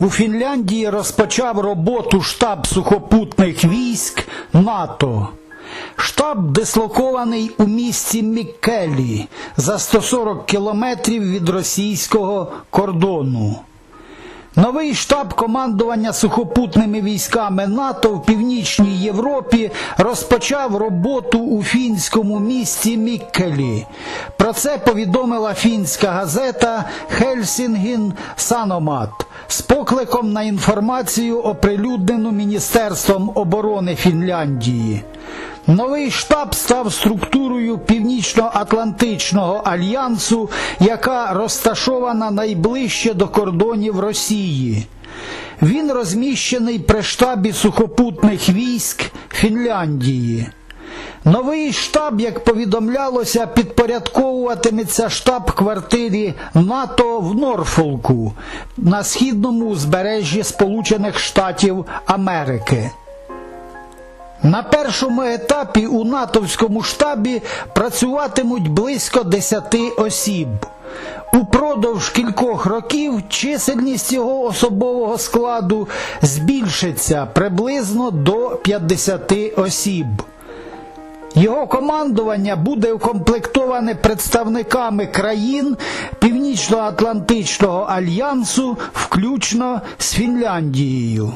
У Фінляндії розпочав роботу штаб сухопутних військ НАТО. Штаб дислокований у місті Міккелі за 140 кілометрів від російського кордону. Новий штаб командування сухопутними військами НАТО в Північній Європі розпочав роботу у фінському місті Міккелі. Про це повідомила фінська газета Хельсінгін Саномат з покликом на інформацію, оприлюднену Міністерством оборони Фінляндії. Новий штаб став структурою Північно-Атлантичного альянсу, яка розташована найближче до кордонів Росії. Він розміщений при штабі сухопутних військ Фінляндії. Новий штаб, як повідомлялося, підпорядковуватиметься штаб-квартирі НАТО в Норфолку на східному узбережжі Сполучених Штатів Америки. На першому етапі у натовському штабі працюватимуть близько 10 осіб. Упродовж кількох років чисельність його особового складу збільшиться приблизно до 50 осіб. Його командування буде укомплектоване представниками країн Північно-Атлантичного альянсу, включно з Фінляндією.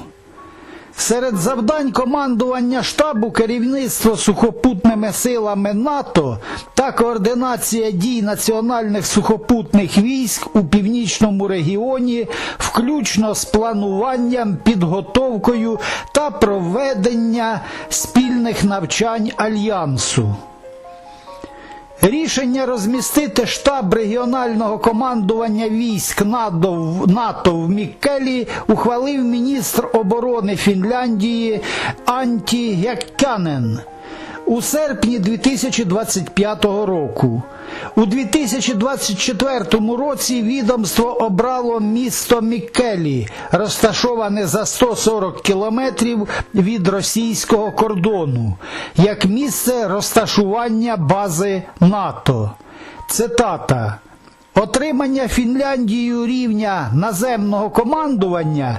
Серед завдань командування штабу керівництво сухопутними силами НАТО та координація дій національних сухопутних військ у північному регіоні, включно з плануванням, підготовкою та проведення спільних навчань альянсу. Рішення розмістити штаб регіонального командування військ НАТО в- Міккелі ухвалив міністр оборони Фінляндії Анті Яккянен у серпні 2025 року. У 2024 році відомство обрало місто Міккелі, розташоване за 140 кілометрів від російського кордону, як місце розташування бази НАТО. Цитата. Отримання Фінляндією рівня наземного командування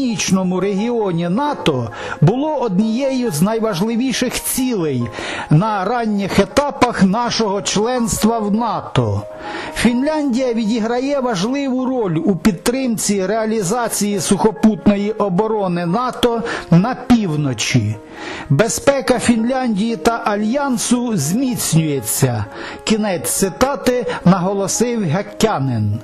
північному регіоні НАТО було однією з найважливіших цілей на ранніх етапах нашого членства в НАТО. Фінляндія відіграє важливу роль у підтримці реалізації сухопутної оборони НАТО на півночі. Безпека Фінляндії та Альянсу зміцнюється. Кінець цитати наголосив Гаккянин.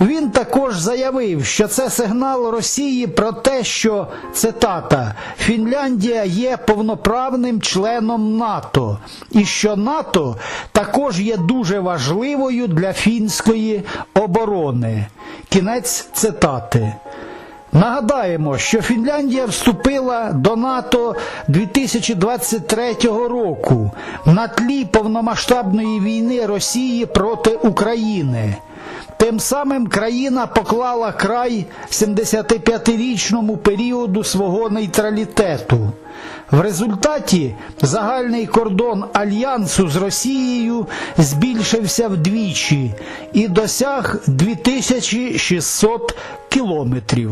Він також заявив, що це сигнал Росії про те, що цитата Фінляндія є повноправним членом НАТО, і що НАТО також є дуже важливою для фінської оборони. Кінець цитати. Нагадаємо, що Фінляндія вступила до НАТО 2023 року на тлі повномасштабної війни Росії проти України. Тим самим країна поклала край 75-річному періоду свого нейтралітету. В результаті загальний кордон альянсу з Росією збільшився вдвічі і досяг 2600 кілометрів.